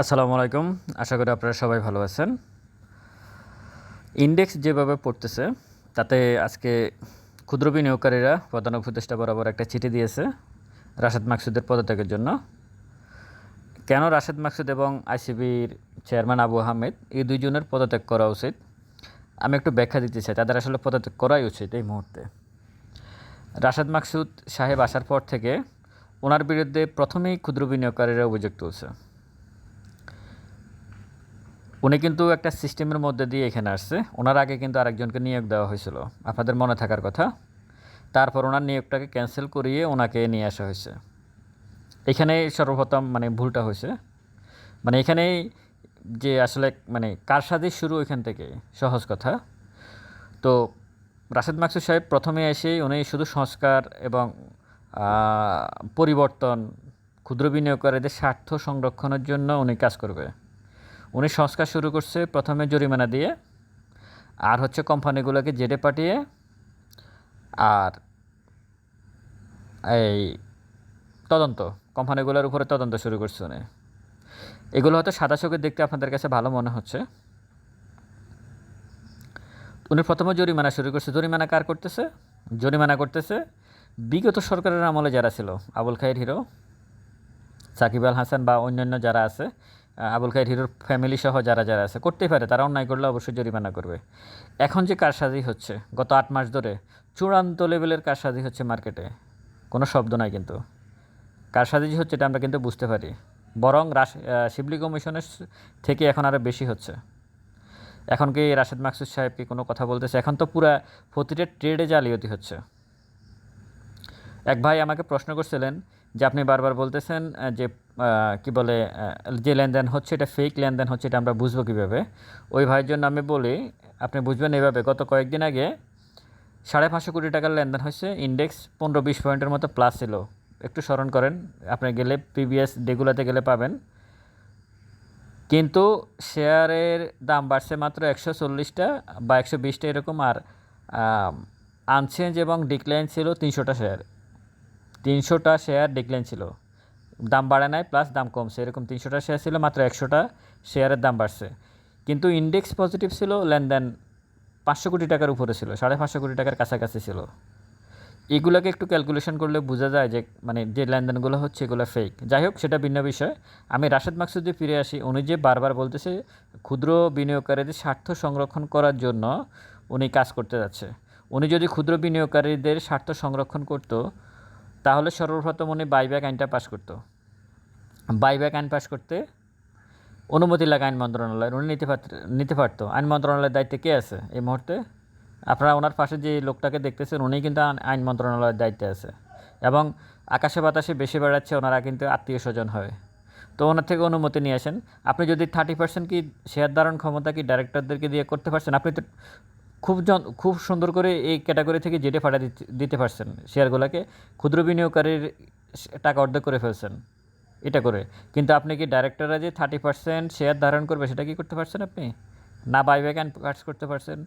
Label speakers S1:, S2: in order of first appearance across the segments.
S1: আসসালামু আলাইকুম। আশা করি আপনারা সবাই ভালো আছেন। ইন্ডেক্স যেভাবে পড়তেছে, তাতে আজকে ক্ষুদ্র বিনিয়োগকারীরা প্রধান উপদেষ্টা বরাবর একটা চিঠি দিয়েছে রাশেদ মাকসুদের পদত্যাগের জন্য। কেন রাশেদ মাকসুদ এবং আইসিবির চেয়ারম্যান আবু আহমেদ এই দুইজনের পদত্যাগ করা উচিত? আমি একটু ব্যাখ্যা দিতে চাই, তাদের আসলে পদত্যাগ করাই উচিত এই মুহূর্তে। রাশেদ মাকসুদ সাহেব আসার পর থেকে ওনার বিরুদ্ধে প্রথমেই ক্ষুদ্র বিনিয়োগকারীরা অভিযোগ তুলছে। উনি কিন্তু একটা সিস্টেমের মধ্যে দিয়ে এখানে আসছে। ওনার আগে কিন্তু আরেকজনকে নিয়োগ দেওয়া হয়েছিল। আপনাদের মনে থাকার কথা। তারপর ওনার নিয়োগটাকে ক্যান্সেল করিয়ে ওনাকে নিয়ে আসা হয়েছে। এখানে সর্বপ্রথম মানে ভুলটা হয়েছে। মানে এখানেই যে আসলে মানে কারসাজি শুরু ওইখান থেকে? সহজ কথা। তো রাশেদ মাকসুদ সাহেব প্রথমে এসেই উনি শুধু সংস্কার এবং পরিবর্তন, ক্ষুদ্র বিনিয়োগকারীদের স্বার্থ সংরক্ষণের জন্য উনি কাজ করবে। উনি সংস্কার শুরু করছে প্রথমে জরিমানা দিয়ে, আর হচ্ছে কোম্পানিগুলোকে জেডে পাঠিয়ে, আর এই তদন্ত, কোম্পানিগুলোর উপরে তদন্ত শুরু করছে উনি। এগুলো হয়তো সাদা চোখে দেখতে আপনাদের কাছে ভালো মনে হচ্ছে। উনি প্রথমে জরিমানা শুরু করছে। জরিমানা কার করতেছে? জরিমানা করতেছে বিগত সরকারের আমলে যারা ছিল, আবুল খায়ের হিরো, সাকিব আল হাসান বা অন্যান্য যারা আছে আবুল খায়ের হিরোর ফ্যামিলি সহ যারা যারা আছে, করতেই পারে, তারা অন্যায় করলে অবশ্যই জরিমানা করবে। এখন যে কারসাজি হচ্ছে, গত আট মাস ধরে চূড়ান্ত লেভেলের কারসাজি হচ্ছে মার্কেটে কোনো শব্দ নাই কিন্তু। কারসাজি যে হচ্ছে, এটা আমরা কিন্তু বুঝতে পারি। বরং রাশ শিবলি কমিশনের থেকে এখন আরও বেশি হচ্ছে। এখন কি রাশেদ মাকসুদ সাহেব কি কোনো কথা বলতেছে? এখন তো পুরা প্রতিটা ট্রেডে জালিয়াতি হচ্ছে। এক ভাই আমাকে প্রশ্ন করছিলেন যে আপনি বারবার বলতেছেন যে কি বলে যে লেনদেন হচ্ছে এটা ফেক লেনদেন হচ্ছে এটা আমরা বুঝব কীভাবে? ওই ভাইয়ের জন্য আমি বলি, আপনি বুঝবেন এভাবে, গত কয়েকদিন আগে সাড়ে পাঁচশো কোটি টাকার লেনদেন হয়েছে ইন্ডেক্স পনেরো বিশ পয়েন্টের মতো প্লাস ছিল। একটু স্মরণ করেন, আপনি গেলে প্রিভিয়াস ডেগুলাতে গেলে পাবেন। কিন্তু শেয়ারের দাম বাড়ছে মাত্র একশো চল্লিশটা বা একশো বিশটা এরকম, আর আনচেঞ্জ এবং ডিক্লাইন ছিল তিনশোটা শেয়ার। তিনশোটা শেয়ার ডিক্লাইন ছিল। দাম বাড়ে নাই প্লাস দাম কমছে। এরকম তিনশোটা শেয়ার ছিল, মাত্র একশোটা শেয়ারের দাম বাড়ছে। কিন্তু ইন্ডেক্স পজিটিভ ছিল, লেনদেন পাঁচশো কোটি টাকার উপরে ছিল, সাড়ে পাঁচশো কোটি টাকার কাছাকাছি ছিল। এগুলোকে একটু ক্যালকুলেশন করলে বোঝা যায় যে মানে যে লেনদেনগুলো হচ্ছে এগুলো ফেক যাই হোক, সেটা ভিন্ন বিষয়। আমি রাশেদ মাকসুদে ফিরে আসি। উনি যে বারবার বলতেছে, ক্ষুদ্র বিনিয়োগকারীদের স্বার্থ সংরক্ষণ করার জন্য উনি কাজ করতে যাচ্ছে। উনি যদি ক্ষুদ্র বিনিয়োগকারীদের স্বার্থ সংরক্ষণ করত তাহলে সর্বপ্রথম উনি বাইব্যাক আইনটা পাশ করতো। বাইব্যাক আইন পাশ করতে অনুমতি লাগে আইন মন্ত্রণালয়ের। উনি নিতে পারত, নিতে পারতো। আইন মন্ত্রণালয়ের দায়িত্বে কে আছে এই মুহূর্তে? আপনারা ওনার পাশে যে লোকটাকে দেখতেছেন, উনি কিন্তু আইন- মন্ত্রণালয়ের দায়িত্বে আছে। এবং আকাশে বাতাসে বেশি বেড়াচ্ছে, ওনারা কিন্তু আত্মীয় স্বজন হয়। তো ওনার থেকে অনুমতি নিয়ে আসেন। আপনি যদি থার্টি পার্সেন্ট কি শেয়ার ধারণ ক্ষমতা কি ডাইরেক্টরদেরকে দিয়ে করতে পারছেন? আপনি তো খুব খুব সুন্দর করে এই ক্যাটাগরি থেকে যেটে ফাটা দিতে পারছেন শেয়ারগুলোকে। ক্ষুদ্র বিনিয়োগকারীর টাকা অর্ধেক করে ফেলছেন এটা করে। কিন্তু আপনি কি ডাইরেক্টররা যে থার্টি পার্সেন্ট শেয়ার ধারণ করবে সেটা কি করতে পারছেন আপনি? না বাইব্যাক অ্যান্ড কাজ করতে পারছেন?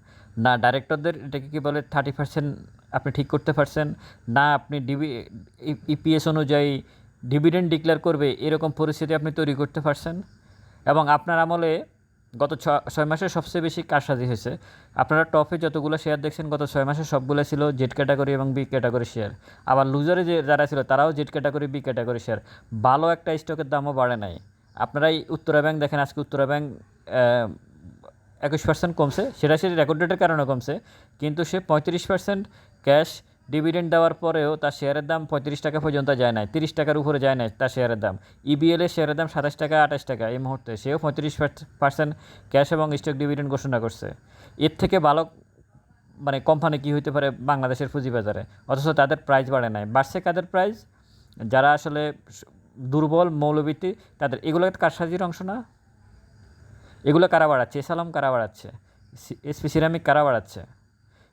S1: না ডাইরেক্টরদের এটাকে কী বলে থার্টি পার্সেন্ট আপনি ঠিক করতে পারছেন? না আপনি ডিবি ইপিএস অনুযায়ী ডিভিডেন্ড ডিক্লেয়ার করবে, এরকম পরিস্থিতি আপনি তৈরি করতে পারছেন? এবং আপনার আমলে গত ছয় মাসে সবচেয়ে বেশি কারসাজি হয়েছে? আপনারা টপে যতগুলো শেয়ার দেখছেন, গত ছয় মাসে সবগুলো ছিল জেড ক্যাটাগরি এবং বি ক্যাটাগরি শেয়ার আবার লুজারে যে যারা ছিল, তারাও Z category B category share ভালো একটা স্টকের দামও বাড়ে নাই। আপনারাই উত্তরা ব্যাংক দেখেন, আজকে উত্তরা ব্যাংক একুশ পার্সেন্ট কমছে। সেটা সে রেকর্ড ডেটের কারণে কমছে। কিন্তু সে পঁয়ত্রিশ পার্সেন্ট ক্যাশ ডিভিডেন্ড দেওয়ার পরেও তার শেয়ারের দাম পঁয়ত্রিশ টাকা পর্যন্ত যায় নাই, তিরিশ টাকার উপরে যায় নাই তার শেয়ারের দাম। ইবিএল এর শেয়ারের দাম সাতাশ টাকা, আঠাশ টাকা এই মুহূর্তে সেও পঁয়ত্রিশ পার্সেন্ট ক্যাশ এবং স্টক ডিভিডেন্ড ঘোষণা করছে। এর থেকে ভালো মানে কোম্পানি কী হইতে পারে বাংলাদেশের পুঁজিবাজারে? অথচ তাদের প্রাইস বাড়ে নাই। বাড়ছে কাদের প্রাইস যারা আসলে দুর্বল মৌলবৃত্তি তাদের এগুলো কারসাজির অংশ না? এগুলো কারা বাড়াচ্ছে? এসালাম কারা বাড়াচ্ছে? এসপি সিরামিক কারা বাড়াচ্ছে?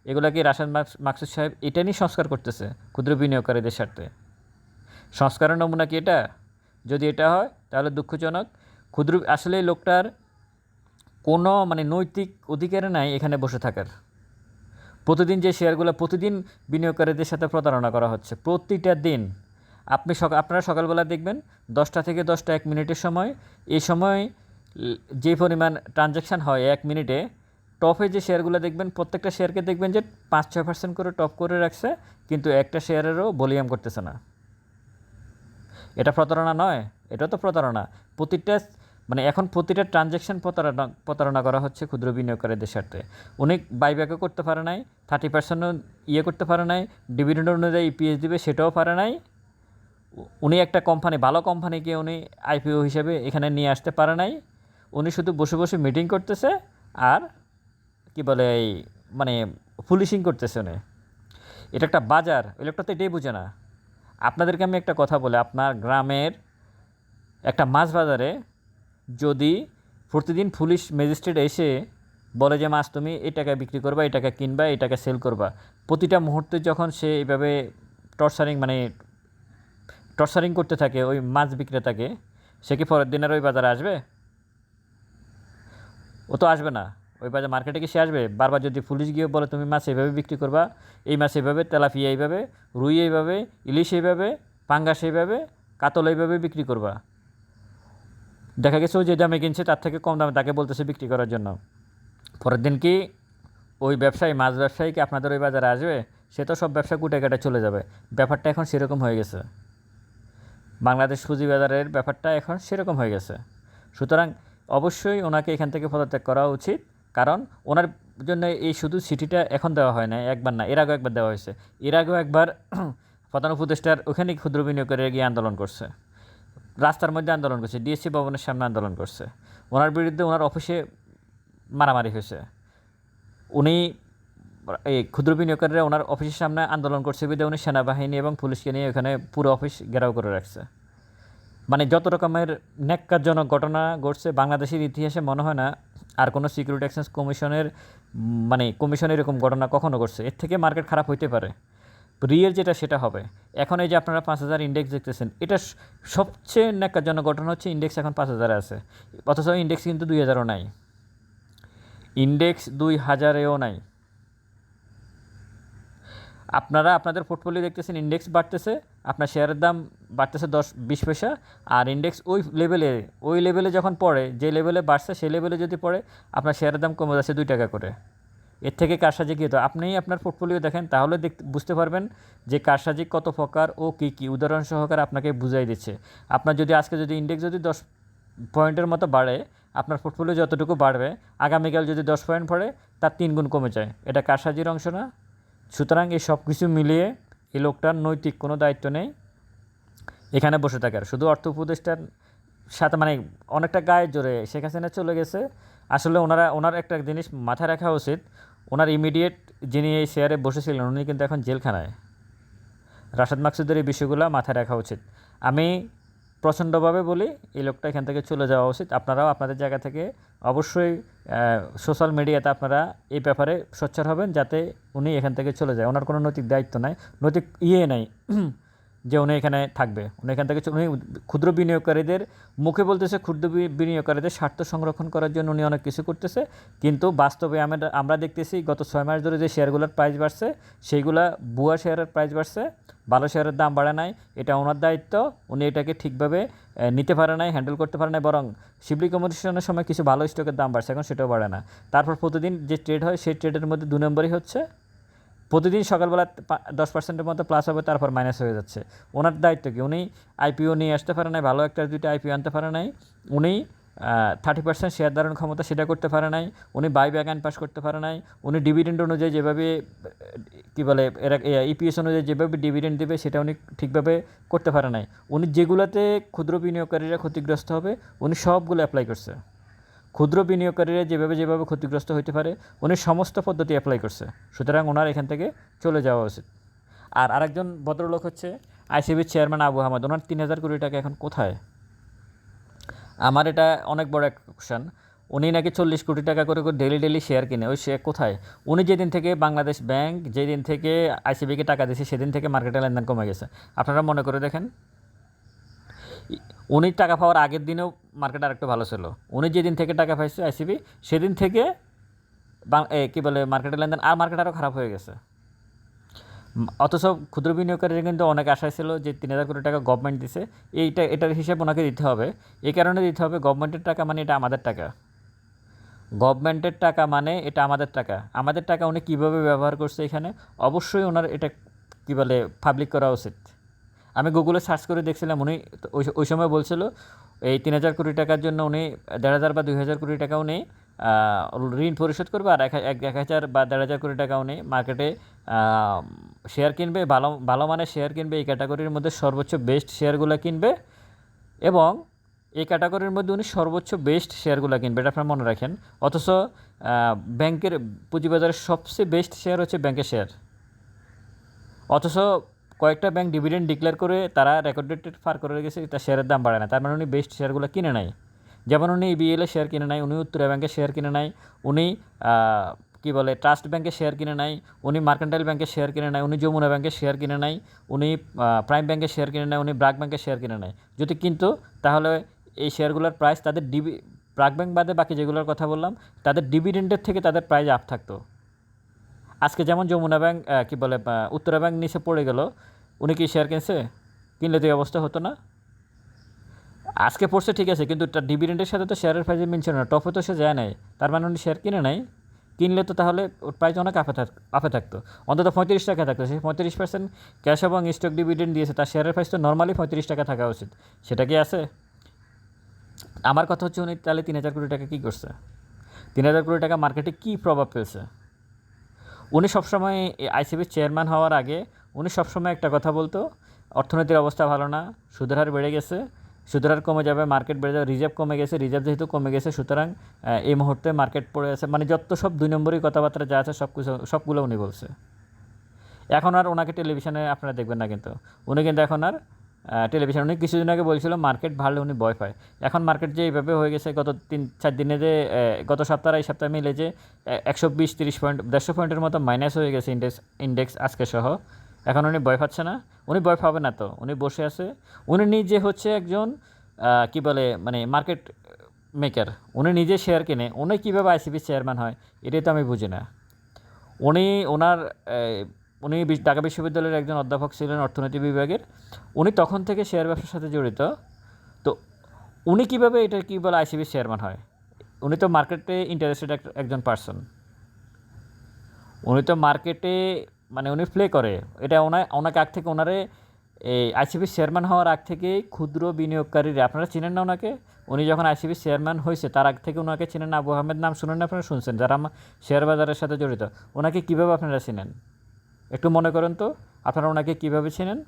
S1: এগুলো কি রাশাদ মাকস- মাকসুদ সাহেব এটা নিয়ে সংস্কার করতেছে, ক্ষুদ্র বিনিয়োগকারীদের স্বার্থে? সংস্কারের নমুনা কি এটা? যদি এটা হয়, তাহলে দুঃখজনক। ক্ষুদ্র, আসলে লোকটার কোনো মানে নৈতিক অধিকার নাই এখানে বসে থাকার। প্রতিদিন যে শেয়ারগুলো প্রতিদিন বিনিয়োগকারীদের সাথে প্রতারণা করা হচ্ছে, প্রতিটা দিন। আপনি আপনারা সকালবেলা দেখবেন, দশটা থেকে দশটা এক মিনিটের সময় এই সময়, যে পরিমাণ ট্রানজ্যাকশান হয় এক মিনিটে টপে যে শেয়ারগুলো দেখবেন, প্রত্যেকটা শেয়ারকে দেখবেন যে পাঁচ ছয় পার্সেন্ট করে টপ করে রাখছে, কিন্তু একটা শেয়ারেরও ভলিউম করতেছে না। এটা প্রতারণা নয়, এটা তো প্রতারণা। প্রতিটা মানে এখন প্রতিটা ট্রানজ্যাকশন প্রতারণা প্রতারণা করা হচ্ছে ক্ষুদ্র বিনিয়োগকারীদের স্বার্থে। উনি বাইব্যাকও করতে পারে নাই থার্টি পার্সেন্টও ইয়ে করতে পারে নাই ডিভিডেন্ড অনুযায়ী ইপিএস দিবে সেটাও পারে নাই। উনি একটা কোম্পানি ভালো কোম্পানিকে উনি আইপিও হিসেবে এখানে নিয়ে আসতে পারে নাই। উনি শুধু বসে বসে মিটিং করতেছে, আর কি বলে এই মানে পুলিশিং করতেছে উনি। এটা একটা বাজার, ওই লোকটা তো এটাই বুঝে না। আপনাদেরকে আমি একটা কথা বলে, আপনার গ্রামের একটা মাছ বাজারে যদি প্রতিদিন পুলিশ ম্যাজিস্ট্রেট এসে বলে যে, মাছ তুমি এই টাকায় বিক্রি করবা, এই টাকা কিনবা, এই টাকা সেল করবা। প্রতিটা মুহূর্তে যখন সে এইভাবে টর্চারিং মানে টর্চারিং করতে থাকে, ওই মাছ বিক্রেতাকে, সে কি পরের দিনের ওই বাজারে আসবে? ও তো আসবে না। ওই বাজার মার্কেটে কি সে আসবে? বারবার যদি পুলিশ গিয়ে বলে, তুমি মাছ এইভাবে বিক্রি করবা, এই মাছ এইভাবে তেলাপিয়া এইভাবে, রুই এইভাবে, ইলিশ এইভাবে, পাঙ্গাস এইভাবে, কাতল এইভাবে বিক্রি করবা। দেখা গেছে ও যে দামে কিনছে, তার থেকে কম দামে তাকে বলতেছে বিক্রি করার জন্য। পরের দিন কি ওই ব্যবসায়ী, মাছ ব্যবসায়ী কি আপনাদের ওই বাজারে আসবে? সে তো সব ব্যবসা কুটে কেটে চলে যাবে। ব্যাপারটা এখন সেরকম হয়ে গেছে। বাংলাদেশ পুঁজিবাজারের ব্যাপারটা এখন সেরকম হয়ে গেছে। সুতরাং অবশ্যই ওনাকে এখান থেকে পদত্যাগ করা উচিত। কারণ ওনার জন্য এই শুধু সিটিটা এখন দেওয়া হয় না একবার না, এর আগেও একবার দেওয়া হয়েছে। এর আগেও একবার প্রধান উপদেষ্টার ওখানে ক্ষুদ্র বিনিয়োগকারী গিয়ে আন্দোলন করছে। রাস্তার মধ্যে আন্দোলন করছে ডিএসসি ভবনের সামনে আন্দোলন করছে। ওনার বিরুদ্ধে ওনার অফিসে মারামারি হয়েছে। উনি এই ক্ষুদ্র বিনিয়োগকারীরা ওনার অফিসের সামনে আন্দোলন করছে বিধে উনি সেনাবাহিনী এবং পুলিশকে নিয়ে ওখানে পুরো অফিস ঘেরাও করে রাখছে। মানে যত রকমের ন্যাক্কারজনক ঘটনা ঘটছে, বাংলাদেশের ইতিহাসে মনে হয় না আর কোনো সিকিউরিটি এক্সচেঞ্জ কমিশনের মানে কমিশন এরকম ঘটনা কখনো ঘটছে। এর থেকে মার্কেট খারাপ হইতে পারে। রিয়েল যেটা, সেটা হবে। এখন এই যে আপনারা পাঁচ হাজার ইন্ডেক্স দেখতেছেন, এটা সবচেয়ে ন্যাক্কারজনক ঘটনা হচ্ছে ইন্ডেক্স এখন পাঁচ হাজারে আছে। অথচ ইন্ডেক্স কিন্তু দুই হাজারও নাই। ইন্ডেক্স দুই হাজারেও নাই। আপনারা, আপনাদের পোর্টফোলিও দেখতেছেন ইন্ডেক্স বাড়তেছে। আপনার শেয়ারের দাম বাড়তেছে দশ, বিশ পয়সা, আর ইন্ডেক্স ওই লেভেলে ওই লেভেলে যখন পড়ে, যে লেভেলে বাড়ছে, সেই লেভেলে যদি পড়ে, আপনার শেয়ারের দাম কমে যাচ্ছে দুই টাকা করে। এর থেকে কারসাজি কী? হতো আপনি আপনার পোর্টফোলিও দেখেন, তাহলে দেখতে বুঝতে পারবেন যে কারসাজি কত প্রকার ও কী কী। উদাহরণ সহকারে আপনাকে বুঝাই দিচ্ছে। আপনার যদি আজকে যদি ইন্ডেক্স যদি দশ পয়েন্টের মতো বাড়ে, আপনার পোর্টফোলিও যতটুকু বাড়বে, আগামীকাল যদি দশ পয়েন্ট পড়ে, তার তিন গুণ কমে যায়। এটা কারসাজির অংশ না। সুতরাং এই সব কিছু মিলিয়ে এই লোকটার নৈতিক কোনো দায়িত্ব নেই, এখানে বসে থাকে আর। শুধু অর্থ উপদেষ্টার সাথে মানে অনেকটা গায়ে জোরে শেখ হাসিনা চলে গেছে। আসলে ওনারা, ওনার একটা জিনিস মাথায় রাখা উচিত, ওনার ইমিডিয়েট যিনি এই শেয়ারে বসেছিলেন, উনি কিন্তু এখন জেলখানায়। রাশাদ মাকসুদের এই বিষয়গুলো মাথায় রাখা উচিত। আমি প্রচণ্ডভাবে বলি, এই লোকটা এখান থেকে চলে যাওয়া উচিত। আপনারাও আপনাদের জায়গা থেকে অবশ্যই সোশ্যাল মিডিয়াতে আপনারা এই ব্যাপারে সোচ্চার হবেন যাতে উনি এখান থেকে চলে যায়। ওনার কোনো নৈতিক দায়িত্ব নাই, নৈতিক ইয়ে নাই। যে উনি এখানে থাকবে। উনি এখান থেকে উনি ক্ষুদ্র বিনিয়োগকারীদের মুখে বলতেছে ক্ষুদ্র বিনিয়োগকারীদের স্বার্থ সংরক্ষণ করার জন্য উনি অনেক কিছু করতেছে। কিন্তু বাস্তবে আমরা আমরা দেখতেছি গত ছয় মাস ধরে যে শেয়ারগুলোর প্রাইস বাড়ছে, সেইগুলা বুয়া শেয়ারের প্রাইস বাড়ছে। ভালো শেয়ারের দাম বাড়ে নাই। এটা ওনার দায়িত্ব। উনি এটাকে ঠিকভাবে নিতে পারে নাই হ্যান্ডেল করতে পারে নাই, বরং শিবলি কম্পিটিশনের সময় কিছু ভালো স্টকের দাম বাড়ছে, এখন সেটাও বাড়ে না। তারপর প্রতিদিন যে ট্রেড হয়, সেই ট্রেডের মধ্যে দু নম্বরই হচ্ছে প্রতিদিন সকালবেলা দশ পার্সেন্টের মতো প্লাস হবে, তারপর মাইনাস হয়ে যাচ্ছে। ওনার দায়িত্ব কি? উনি আইপিও নিয়ে আসতে পারে নাই, ভালো একটা দুইটা আইপিও আনতে পারে নাই। উনি থার্টি পার্সেন্ট শেয়ার ধারণ ক্ষমতা সেটা করতে পারে নাই। উনি বাই ব্যাগান পাস করতে পারে নাই। উনি ডিভিডেন্ড অনুযায়ী যেভাবে, কী বলে, এরা ইপিএস অনুযায়ী যেভাবে ডিভিডেন্ড দেবে, সেটা উনি ঠিকভাবে করতে পারে নাই। উনি যেগুলোতে ক্ষুদ্র বিনিয়োগকারীরা ক্ষতিগ্রস্ত হবে, উনি সবগুলো অ্যাপ্লাই করছে। ক্ষুদ্র বিনিয়োগকারীরা যেভাবে যেভাবে ক্ষতিগ্রস্ত হতে পারে, উনি সমস্ত পদ্ধতি অ্যাপ্লাই করছে। সুতরাং ওনার এখান থেকে চলে যাওয়া উচিত। আর আরেকজন ভদ্রলোক হচ্ছে আইসিবির চেয়ারম্যান আবু আহমদ ওনার তিন হাজার কোটি টাকা এখন কোথায়? আমার এটা অনেক বড় একটা কোশ্চেন উনি নাকি চল্লিশ কোটি টাকা করে করে ডেলি ডেলি শেয়ার কিনে। ওই শেয়ার কোথায়? উনি যেদিন থেকে বাংলাদেশ ব্যাংক যেদিন থেকে আইসিবিকে টাকা দিয়েছে, সেদিন থেকে মার্কেটে লেনদেন কমে গেছে। আপনারা মনে করে দেখেন। উনি টাকা পাওয়ার আগের দিনেও মার্কেট আরেকটু ভালো ছিল। উনি যেদিন থেকে টাকা পাইছে আইসিবি সেদিন থেকে কী বলে মার্কেটের লেনদেন, আর মার্কেট আরও খারাপ হয়ে গেছে। অথচ ক্ষুদ্র বিনিয়োগকারীরা কিন্তু অনেক আশায় ছিল যে তিন হাজার কোটি টাকা গভর্নমেন্ট দিছে। এইটা, এটার হিসাব ওনাকে দিতে হবে। এই কারণে দিতে হবে গভর্নমেন্টের টাকা মানে এটা আমাদের টাকা। গভর্নমেন্টের টাকা মানে এটা আমাদের টাকা। আমাদের টাকা উনি কীভাবে ব্যবহার করছে এখানে? অবশ্যই ওনার এটা কী বলে পাবলিক করা উচিত। আমি গুগলে সার্চ করে দেখছিলাম, উনি ওই সময় বলছিল, এই তিন হাজার কোটি টাকার জন্য উনি দেড় হাজার বা দুই হাজার কোটি টাকা উনি ঋণ পরিশোধ করবে আর এক এক হাজার বা দেড় হাজার কোটি টাকা উনি মার্কেটে শেয়ার কিনবে, ভালো ভালো মানের শেয়ার কিনবে, এই ক্যাটাগরির মধ্যে সর্বোচ্চ বেস্ট শেয়ারগুলো কিনবে এবং এই ক্যাটাগরির মধ্যে উনি সর্বোচ্চ বেস্ট শেয়ারগুলো কিনবে। এটা আপনারা মনে রাখেন। অথচ ব্যাংকের পুঁজিবাজারের সবচেয়ে বেস্ট শেয়ার হচ্ছে ব্যাংকের শেয়ার অথচ কয়েকটা ব্যাংক ডিভিডেন্ড ডিক্লেয়ার করে তারা রেকর্ড ডেট পার করে রেখেছে তার শেয়ারের দাম বাড়ে না। তার মানে উনি বেস্ট শেয়ারগুলো কিনে নেয় যেমন উনি ইবিএল এর শেয়ার কিনে নেয় উনি উত্তরা ব্যাংকের শেয়ার কিনে নেয় উনি কি বলে ট্রাস্ট ব্যাংকের শেয়ার কিনে নেয় উনি মার্কেন্টাইল ব্যাংকের শেয়ার কিনে নেয় উনি যমুনা ব্যাংকের শেয়ার কিনে নেয় উনি প্রাইম ব্যাংকের শেয়ার কিনে নেয় উনি ব্রাক ব্যাংকের শেয়ার কিনে নেয় যদি কিন্তু তাহলে এই শেয়ারগুলোর প্রাইস তাদের ডিবি ব্রাক ব্যাংক বাদে বাকি যেগুলোর কথা বললাম, তাদের ডিভিডেন্ডের থেকে তাদের প্রাইস আপ থাকতো। আজকে যেমন যমুনা ব্যাংক কি বলে উত্তরা ব্যাংক নিচে পড়ে গেল, উনি কি শেয়ার কিনছে? কিনলে তো অবস্থা হতো না। আজকে পড়ছে ঠিক আছে, কিন্তু তার ডিভিডেন্ডের সাথে তো শেয়ারের প্রাইজে মিলছে না। টপে তো সে যায় নাই। তার মানে উনি শেয়ার কিনে নাই। কিনলে তো তাহলে ওর প্রাইস অনেক আপে থাক, আপে থাকতো। অন্তত পঁয়ত্রিশ টাকা থাকতো। সে পঁয়ত্রিশ পার্সেন্ট ক্যাশ এবং স্টক ডিভিডেন্ড দিয়েছে। তার শেয়ারের প্রাইস তো নর্মালি পঁয়ত্রিশ টাকা থাকা উচিত। সেটা কি আছে? আমার কথা হচ্ছে উনি তাহলে তিন হাজার কোটি টাকা কী করছে? তিন হাজার কোটি টাকা মার্কেটে কী প্রভাব ফেলছে? উনি সবসময় আইসিবির চেয়ারম্যান হওয়ার আগে উনি সবসময় একটা কথা বলতো, অর্থনীতির অবস্থা ভালো না, সুদের হার বেড়ে গেছে, সুদের হার কমে যাবে মার্কেট বেড়ে যাবে রিজার্ভ কমে গেছে রিজার্ভ যেহেতু কমে গেছে, সুতরাং এই মুহূর্তে মার্কেট পড়ে আছে মানে যত সব দুই নম্বরই কথাবার্তা যা আছে সব কিছু, সবগুলো উনি বলছে। এখন আর ওনাকে টেলিভিশনে আপনারা দেখবেন না কিন্তু, উনি কিন্তু এখন আর টেলিভিশন উনি কিছুদিন আগে বলছিল মার্কেট ভালো, উনি ভয় পায়। এখন মার্কেট যে এইভাবে হয়ে গেছে, গত তিন, চার দিনে যে গত সপ্তাহ, এই সপ্তাহে মিলে যে একশো বিশ, তিরিশ পয়েন্ট দেড়শো পয়েন্টের মতো মাইনাস হয়ে গেছে ইন্ডেক্স ইন্ডেক্স আজকে সহ। এখন উনি ভয় পাচ্ছে না। উনি ভয় পাবে না তো, উনি বসে আছে। উনি নিজে হচ্ছে একজন কি বলে মানে মার্কেট মেকার উনি নিজে শেয়ার কিনে। উনি কীভাবে আইসিবি চেয়ারম্যান হয়, এটাই তো আমি বুঝি না। উনি ওনার উনি ঢাকা বিশ্ববিদ্যালয়ের একজন অধ্যাপক ছিলেন অর্থনীতি বিভাগের। উনি তখন থেকে শেয়ার ব্যবসার সাথে জড়িত। তো উনি কীভাবে এটা কী বলে আইসিবি চেয়ারম্যান হয়? উনি তো মার্কেটে ইন্টারেস্টেড একজন পার্সন উনি তো মার্কেটে মানে উনি প্লে করে। এটা ওনা ওনাকে আগ থেকে ওনারে এই আইসিবি চেয়ারম্যান হওয়ার আগ থেকে ক্ষুদ্র বিনিয়োগকারীরা, আপনারা চিনেন না ওনাকে? উনি যখন আইসিবি চেয়ারম্যান হয়েছে, তার আগ থেকে ওনাকে চিনেন আবু আহমেদ নাম শুনেন না, আপনারা শুনছেন? যারা আমার শেয়ার বাজারের সাথে জড়িত, ওনাকে কীভাবে আপনারা চিনেন? একটু মনে করেন তো, আপনারা ওনাকে কীভাবে চেনেন?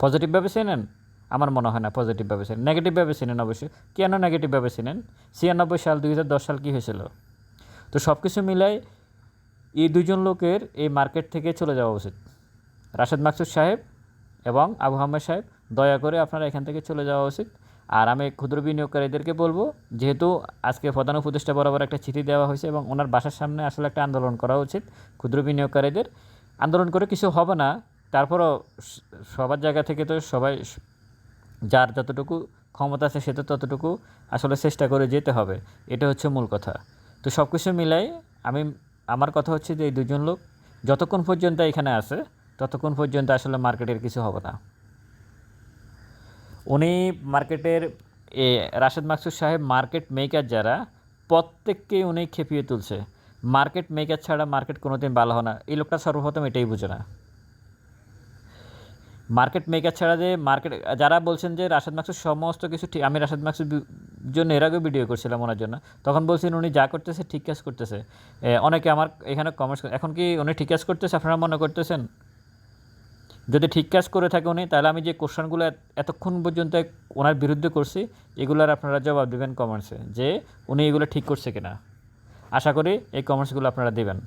S1: পজিটিভভাবে চেনেন? আমার মনে হয় না পজিটিভভাবে চেনেন। নেগেটিভভাবে চেনেন অবশ্যই। কেন নেগেটিভভাবে চেনেন? ছিয়ানব্বই সাল, দুই হাজার দশ সাল কী হয়েছিল? তো সব কিছু মিলাই এই দুজন লোকের এই মার্কেট থেকে চলে যাওয়া উচিত। রাশেদ মাকসুদ সাহেব এবং আবু আহমেদ সাহেব, দয়া করে আপনারা এখান থেকে চলে যাওয়া উচিত। আর আমি ক্ষুদ্র বিনিয়োগকারীদেরকে বলব, যেহেতু আজকে প্রধান উপদেষ্টা বরাবর একটা চিঠি দেওয়া হয়েছে এবং ওনার বাসার সামনে আসলে একটা আন্দোলন করা উচিত ক্ষুদ্র বিনিয়োগকারীদের। আন্দোলন করে কিছু হবে না। তারপরও সবার জায়গা থেকে তো সবাই যার যতটুকু ক্ষমতা আছে সে তো ততটুকু আসলে চেষ্টা করে যেতে হবে। এটা হচ্ছে মূল কথা। তো সব কিছু মিলাই আমি, আমার কথা হচ্ছে যে এই দুজন লোক যতক্ষণ পর্যন্ত এখানে আছে, ততক্ষণ পর্যন্ত আসলে মার্কেটের কিছু হবে না। উনি মার্কেটের, এ, রাশেদ মাকসুদ সাহেব মার্কেট মেকার যারা, প্রত্যেককেই উনি খেপিয়ে তুলছে। মার্কেট মেকার ছাড়া মার্কেট কোনোদিন ভালো হয় না। এই লোকটা সর্বপ্রথম এটাই বুঝে না। মার্কেট মেকার ছাড়া যে মার্কেট, যারা বলছেন যে রাশেদ মাকসুদ সমস্ত কিছু ঠিক, আমি রাশেদ মাকসুদ জন্য এর আগেও ভিডিও করছিলাম ওনার জন্য। তখন বলছেন উনি যা করতেছে ঠিক কাজ করতেছে। অনেকে আমার এখানে কমেন্টস এখন কি উনি ঠিক কাজ করতেছে আপনারা মনে করতেছেন? যদি ঠিক কাজ করে থাকে উনি, তাহলে আমি যে কোশ্চেনগুলো এতক্ষণ পর্যন্ত ওনার বিরুদ্ধে করছি, এগুলোর আপনারা জবাব দেবেন কমেন্টসে যে উনি এগুলো ঠিক করছে কিনা। আশা করি এই কমেন্টসগুলো আপনারা দেবেন।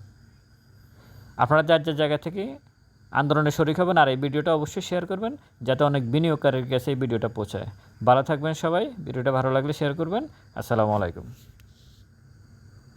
S1: আপনারা যার যার জায়গা থেকে আন্দোলনে শরিক হবেন আর এই ভিডিওটা অবশ্যই শেয়ার করবেন, যাতে অনেক বিনিয়োগকারীর কাছে এই ভিডিওটা পৌঁছায়। ভালো থাকবেন সবাই, ভিডিওটা ভালো লাগলে শেয়ার করবেন। আসসালামু আলাইকুম।